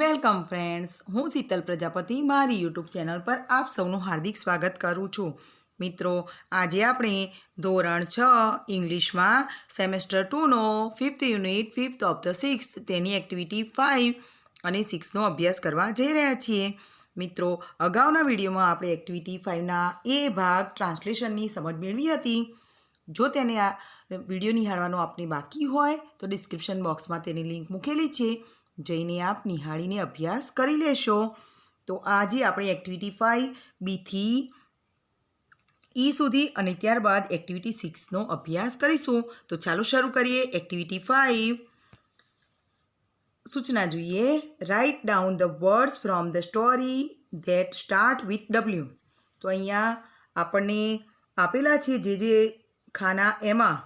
Welcome friends, હું શીતલ પ્રજાપતિ, મારી YouTube channel પર આપ સૌનું હાર્દિક સ્વાગત કરું છું. મિત્રો, આજે આપણે ધોરણ છ, ઇંગ્લિશમાં semester ટુનો fifth unit, fifth of the six તેની એક્ટિવિટી ફાઇવ અને સિક્સનો અભ્યાસ કરવા જઈ રહ્યા છીએ. મિત્રો, અગાઉના વિડીયોમાં આપણે એક્ટિવિટી ફાઇવના એ ભાગ ટ્રાન્સલેશનની સમજ મેળવી હતી. જો તેને આ વીડિયો નિહાળવાનો આપને બાકી હોય, તો ડિસ્ક્રિપ્શન બોક્સમાં તેની લિંક મૂકેલી છે. જઈને આપ નિહાળીને અભ્યાસ કરી લેશો. તો આજે આપણે એક્ટિવિટી ફાઇવ બીથી ઈ સુધી અને ત્યારબાદ એક્ટિવિટી સિક્સનો અભ્યાસ કરીશું. તો ચાલો શરૂ કરીએ એક્ટિવિટી ફાઇવ સૂચના જોઈએ. Write down the words from the story that start with W તો અહીંયા આપણને આપેલા છે જે જે ખાના એમાં,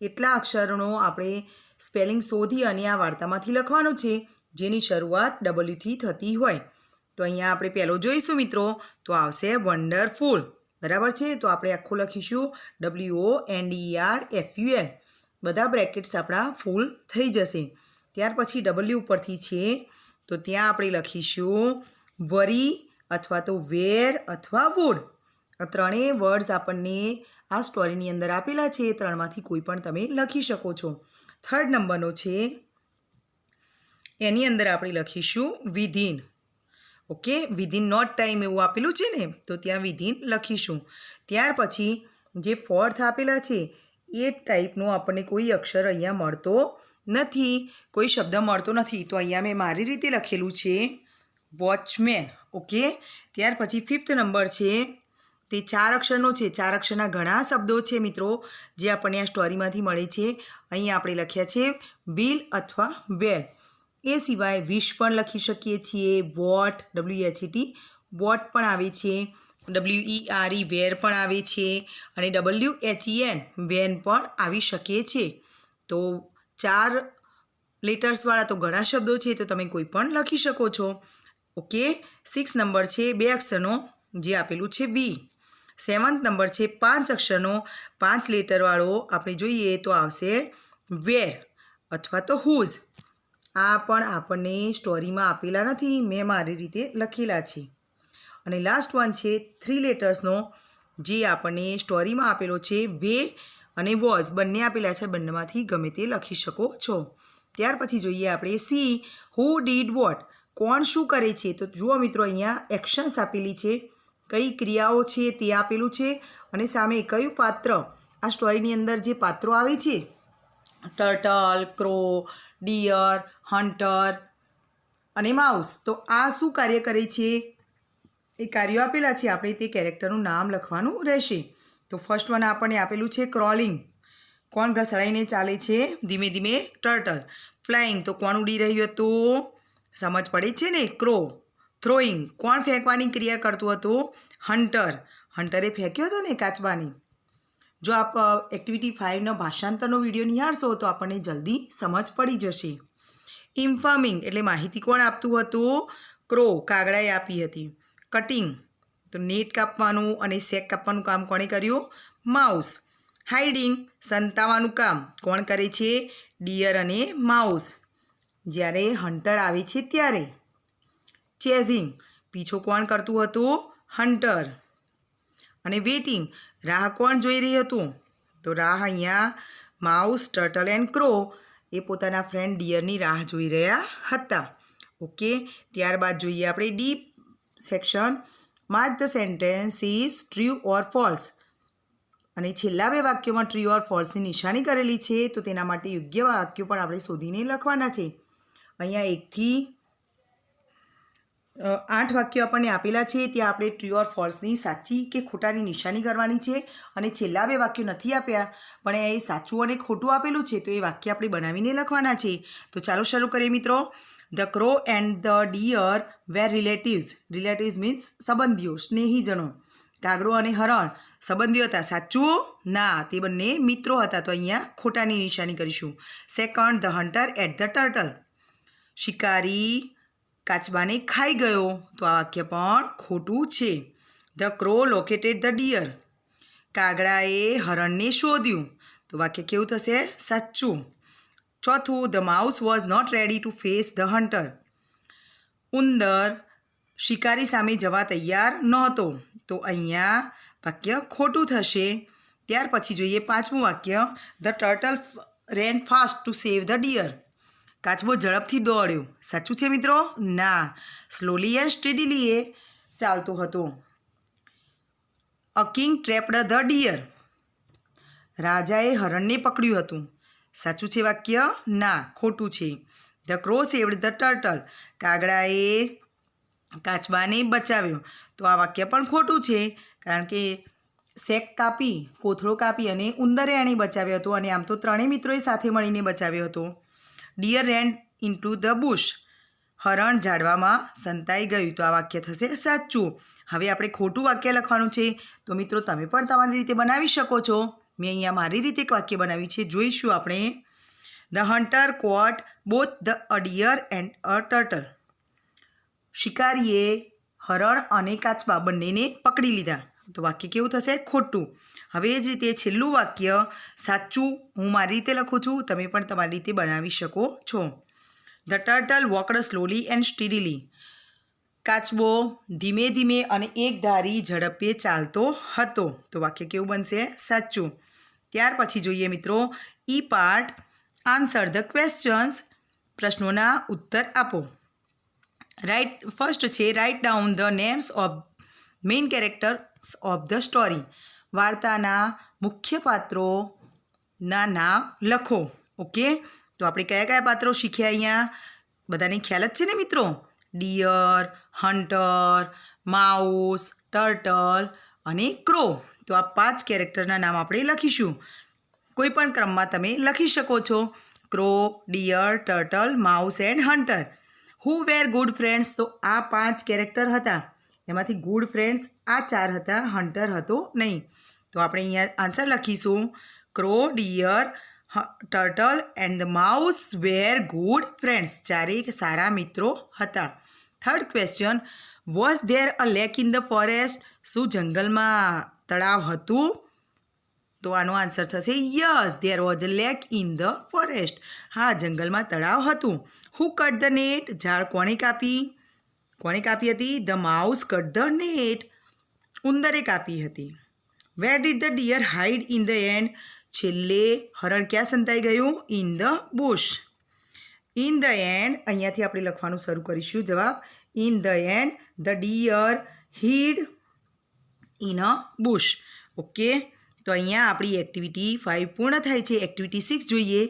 એટલા અક્ષરોનો આપણે સ્પેલિંગ શોધી અને આ વાર્તામાંથી લખવાનું છે. જેની શરૂઆત ડબલ્યુથી થતી હોય. તો અહીંયા આપણે પહેલો જોઈશું મિત્રો. તો આવશે વન્ડરફુલ બરાબર છે? તો આપણે આખું લખીશું W O N D R F U L બધા બ્રેકેટ્સ આપણા ફૂલ થઈ જશે. ત્યાર પછી ડબલ્યુ ઉપરથી છે. તો ત્યાં આપણે લખીશું વરી અથવા તો વેર અથવા વુડ આ ત્રણેય વર્ડ્સ આપણને આ સ્ટોરીની અંદર આપેલા છે. ત્રણમાંથી કોઈ પણ તમે લખી શકો છો. થર્ડ નંબરનો છે એની અંદર આપણે લખીશું within okay within not time એવું આપેલું છે ને, તો ત્યાં વિધિન લખીશું. ત્યાર પછી જે ફોર્થ આપેલા છે, એ ટાઈપનો આપણને કોઈ અક્ષર અહીંયા મળતો નથી. કોઈ શબ્દ મળતો નથી. તો અહીંયા મેં મારી રીતે લખેલું છે વોચમેન ઓકે ત્યાર પછી ફિફ્થ નંબર છે, તે ચાર અક્ષરનો છે. ચાર અક્ષરના ઘણા શબ્દો છે મિત્રો, જે આપણને આ સ્ટોરીમાંથી મળે છે. અહીં આપણે લખ્યા છે વિલ અથવા વેલ એ સિવાય વિશ પણ લખી શકીએ છીએ, what W H T what પણ આવે છે ડબલ્યુ ઈ આર ઈ વેર પણ આવે છે અને ડબલ્યુ એચ એન વેન પણ આવી શકે છે. તો ચાર લેટર્સવાળા તો ઘણા શબ્દો છે, તો તમે કોઈ પણ લખી શકો છો. ઓકે સિક્સ નંબર છે, બે અક્ષરનો જે આપેલું છે વી સેવન્થ નંબર છે, પાંચ અક્ષરનો, પાંચ લેટરવાળો આપણે જોઈએ તો આવશે વેર અથવા તો હુઝ. આ પણ આપણને સ્ટોરીમાં આપેલા નથી. મેં મારી રીતે લખેલા છે. અને લાસ્ટ વન છે થ્રી લેટર્સનો જે આપણને સ્ટોરીમાં આપેલો છે, વે અને વોઝ બંને આપેલા છે. બંનેમાંથી ગમે તે લખી શકો છો. ત્યાર પછી જોઈએ આપણે સી હુ ડીડ વોટ કોણ શું કરે છે? તો જુઓ મિત્રો, અહીંયા એક્શન્સ આપેલી છે. કઈ ક્રિયાઓ છે તે આપેલું છે અને સામે કયું પાત્ર? આ સ્ટોરીની અંદર જે પાત્રો આવે છે ટર્ટલ ક્રો ડિયર, હન્ટર અને માઉસ. તો આ શું કાર્ય કરે છે? એ કાર્યો આપેલા છે. આપણે તે કેરેક્ટરનું નામ લખવાનું રહેશે. તો ફર્સ્ટ વન આપણને આપેલું છે ક્રોલિંગ કોણ ઘસડાઈને ચાલે છે? ધીમે ધીમે ટર્ટલ ફ્લાઇંગ તો કોણ ઉડી રહ્યું હતું? સમજ પડે છે ને? ક્રો થ્રોઈંગ કોણ ફેંકવાની ક્રિયા કરતું હતું? હન્ટર હન્ટરે ફેંક્યો હતો ને કાચબાને? જો આપ એક્ટિવિટી ફાઇવનો ભાષાંતરનો વીડિયો નિહાળશો, તો આપણને જલ્દી સમજ પડી જશે. ઇન્ફર્મિંગ એટલે માહિતી કોણ આપતું હતું? ક્રો કાગડાએ આપી હતી. કટિંગ તો નેટ કાપવાનું અને સેક કાપવાનું કામ કોણે કર્યું? માઉસ હાઇડિંગ સંતાવાનું કામ કોણ કરે છે? ડિયર અને માઉસ જ્યારે હન્ટર આવે છે ત્યારે. ચેઝિંગ પીછો કોણ કરતું હતું? હન્ટર અને વેટિંગ રાહ કોણ જોઈ રહી હતું? તો રાહ અહીંયા માઉસ, ટર્ટલ એન્ડ ક્રો એ પોતાના ફ્રેન્ડ ડિયરની રાહ જોઈ રહ્યા હતા. ઓકે, ત્યારબાદ જોઈએ આપણે deep section. Mark the sentence is true or false અને છેલ્લા બે વાક્યોમાં ટ્રુ ઓર ફોલ્સની નિશાની કરેલી છે, તો તેના માટે યોગ્ય વાક્યો પણ આપણે શોધીને લખવાના છે. અહીંયા એકથી આઠ વાક્યો આપણને આપેલા છે. ત્યાં આપણે ટ્રુ ઓર ફોલ્સની સાચી કે ખોટાની નિશાની કરવાની છે અને છેલ્લા બે વાક્યો નથી આપ્યા, પણ એ સાચું અને ખોટું આપેલું છે તો એ વાક્ય આપણે બનાવીને લખવાના છે. તો ચાલો શરૂ કરીએ મિત્રો. The crow and the deer were relatives relatives means સંબંધીઓ, સ્નેહીજનો. કાગડો અને હરણ. સંબંધીઓ હતા. સાચું? ના. તે બંને મિત્રો હતા. તો અહીંયા ખોટાની નિશાની કરીશું. Second the hunter ate the turtle શિકારી કાચબાને ખાઈ ગયો. તો આ વાક્ય પણ ખોટું છે. The crow located the deer. કાગડાએ હરણને શોધ્યું. તો વાક્ય કેવું થશે? સાચું. ચોથું, the mouse was not ready to face the hunter. ઉંદર શિકારી સામે જવા તૈયાર નહોતો. તો અહીંયા વાક્ય ખોટું થશે. ત્યાર પછી જોઈએ પાંચમું વાક્ય. The turtle ran fast to save the deer કાચબો ઝડપથી દોડ્યો. સાચું છે મિત્રો? ના. સ્લોલી એન્ડ સ્ટેડીલી એ ચાલતો હતો. A king trapped the deer રાજાએ હરણને પકડ્યું હતું. સાચું છે વાક્ય? ના. ખોટું છે. The crow saved the turtle કાગડાએ કાચબાને બચાવ્યો. તો આ વાક્ય પણ ખોટું છે, કારણ કે શેક કાપી, કોથળો કાપી અને ઉંદરે એણે બચાવ્યો હતો અને આમ તો ત્રણેય મિત્રોએ સાથે મળીને બચાવ્યો હતો. Deer ran into the bush હરણ ઝાડવામાં સંતાઈ ગયું. તો આ વાક્ય થશે સાચું. હવે આપણે ખોટું વાક્ય લખવાનું છે. તો મિત્રો, તમે પણ તમારી રીતે બનાવી શકો છો. મેં અહીંયા મારી રીતે એક વાક્ય બનાવ્યું છે. જોઈશું આપણે. The hunter caught both the a deer and a turtle શિકારીએ હરણ અને કાચબા બંનેને પકડી લીધા. તો વાક્ય કેવું થશે? ખોટું. હવે એ જ રીતે છેલ્લું વાક્ય, સાચું હું મારી રીતે લખું છું, તમે પણ તમારી રીતે બનાવી શકો છો. The turtle walked slowly and steadily કાચબો ધીમે ધીમે અને એકધારી ઝડપે ચાલતો હતો. તો વાક્ય કેવું બનશે? સાચું. ત્યાર પછી જોઈએ મિત્રો, E part answer the questions પ્રશ્નોના ઉત્તર આપો. રાઇટ ફર્સ્ટ છે write down the names of main characters of the story વાર્તાના મુખ્ય પાત્રોના નામ લખો. ઓકે તો આપણે કયા કયા પાત્રો શીખ્યા અહીંયા? બધાને ખ્યાલ જ છે ને મિત્રો? ડિયર હન્ટર માઉસ ટર્ટલ અને ક્રો તો આ પાંચ કેરેક્ટરના નામ આપણે લખીશું. કોઈ પણ ક્રમમાં તમે લખી શકો છો. Crow deer turtle mouse and hunter who were good friends તો આ પાંચ કેરેક્ટર હતા. એમાંથી ગુડ ફ્રેન્ડ્સ આ ચાર હતા, હન્ટર હતો નહીં. તો આપણે અહીંયા આન્સર લખીશું. Crow deer turtle and the mouse were good friends. ચારેક સારા મિત્રો હતા. Third question, was there a lake in the forest? શું જંગલમાં તળાવ હતું? તો આનો આન્સર થશે, yes, there was a lake in the forest. હા, જંગલમાં તળાવ હતું. Who cut the net? ઝાડ કોણે કાપી? કોણે કાપી હતી? The mouse cut the net ઉંદરે કાપી હતી. Where did the deer hide in the end છેલ્લે હરણ ક્યાં સંતાઈ ગયું? In the bush in the end અહીંયાથી આપણે લખવાનું શરૂ કરીશું જવાબ. In the end the deer hid in a bush okay તો અહીંયા આપણી એક્ટિવિટી ફાઇવ પૂર્ણ થાય છે. એક્ટિવિટી સિક્સ જોઈએ.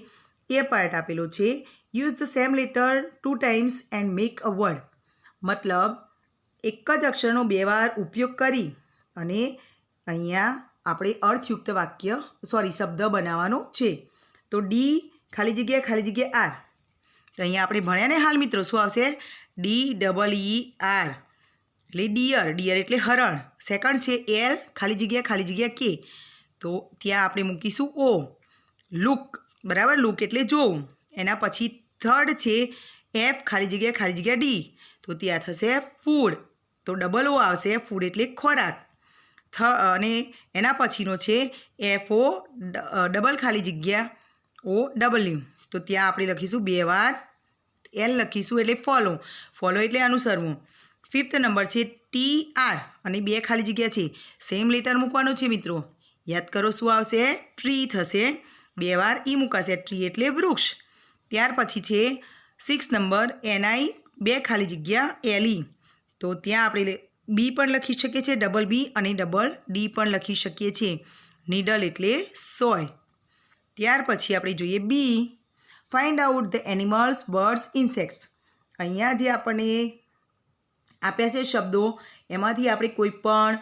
એ પાર્ટ આપેલો છે. Use the same letter two times and make a word મતલબ એક જ અક્ષરનો બે વાર ઉપયોગ કરી અને અહીંયા આપણે અર્થયુક્ત વાક્ય સોરી શબ્દ બનાવવાનો છે. તો ડી ખાલી જગ્યા ખાલી જગ્યા આર તો અહીંયા આપણે ભણ્યા ને હાલ મિત્રો, શું આવશે? ડી ડબલ ઈ આર એટલે ડિયર ડિયર એટલે હરણ. સેકન્ડ છે એલ ખાલી જગ્યા ખાલી જગ્યા કે તો ત્યાં આપણે મૂકીશું ઓ લુક બરાબર? લુક એટલે જોવું એના પછી થર્ડ છે એફ ખાલી જગ્યા ખાલી જગ્યા ડી તો ત્યાં થશે ફૂડ તો ડબલ ઓ આવશે ફૂડ એટલે ખોરાક. થ, અને એના પછીનો છે એફ ઓ ડબલ ખાલી જગ્યા ઓ ડબલ્યુ તો ત્યાં આપણે લખીશું બે વાર એલ લખીશું એટલે ફોલો ફોલો એટલે અનુસરવું. ફિફ્થ નંબર છે ટી આર અને બે ખાલી જગ્યા છે. સેમ લેટર મૂકવાનો છે મિત્રો. યાદ કરો શું આવશે? ટ્રી થશે. બે વાર ઈ મૂકાશે. ટ્રી એટલે વૃક્ષ. ત્યાર પછી છે સિક્સ નંબર, એનઆઈ, બે ખાલી જગ્યા એલઈ તો ત્યાં આપણે બી પણ લખી શકીએ છીએ, ડબલ બી અને ડબલ ડી પણ લખી શકીએ છીએ. નીડલ એટલે સોય. ત્યાર પછી આપણે જોઈએ B. Find out the animals birds insects અહીંયા જે આપણને આપ્યા છે શબ્દો, એમાંથી આપણે કોઈ પણ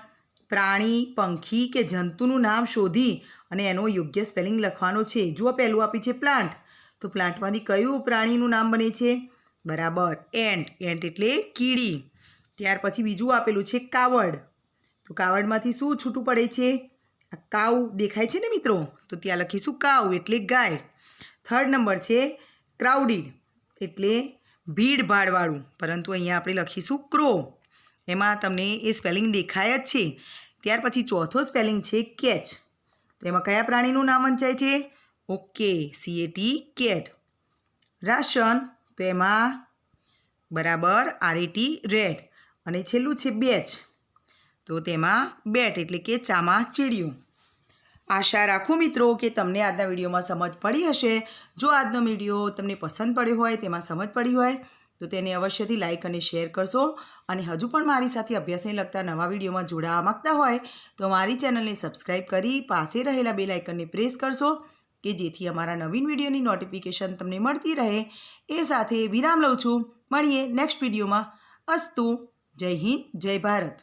પ્રાણી, પંખી કે જંતુનું નામ શોધી અને એનો યોગ્ય સ્પેલિંગ લખવાનો છે. જુઓ, પહેલું આપ્યું છે પ્લાન્ટ. તો પ્લાન્ટમાંથી કયું પ્રાણીનું નામ બને છે? બરાબર. એન્ટ. એન્ટ એટલે કીડી. ત્યાર પછી બીજું આપેલું છે કાવડ. તો કાવડમાંથી શું છૂટું પડે છે? આ કાવ દેખાય છે ને મિત્રો? તો ત્યાં લખીશું કાવ એટલે ગાય. થર્ડ નંબર છે ક્રાઉડિડ એટલે ભીડ ભાડવાળું. પરંતુ અહીંયા આપણે લખીશું ક્રો. એમાં તમને એ સ્પેલિંગ દેખાય જ છે. ત્યાર પછી ચોથો સ્પેલિંગ છે કેચ. તો એમાં કયા પ્રાણીનું નામ વંચાય છે? Okay CAT cat. રાશન, તો એમાં બરાબર આરઈટી રેડ. અને છેલ્લું છે બેચ. તો તેમાં બેટ, એટલે કે ચામાં ચીડિયું. આશા રાખું મિત્રો કે તમને આજના વિડીયોમાં સમજ પડી હશે. જો આજનો વીડિયો તમને પસંદ પડ્યો હોય, તેમાં સમજ પડી હોય, તો તેને અવશ્યથી લાઇક અને શેર કરશો. અને હજુ પણ મારી સાથે અભ્યાસને લગતા નવા વિડીયોમાં જોડાવા માગતા હોય, તો મારી ચેનલને સબસ્ક્રાઈબ કરી પાસે રહેલા બે લાઇકનને પ્રેસ કરશો. કે જેથી અમારા નવીન વિડીયોની નોટિફિકેશન તમને મળતી રહે. એ સાથે વિરામ લઉં છું. મળીએ નેક્સ્ટ વિડીયોમાં. અસ્તુ, જય હિન્દ, જય ભારત.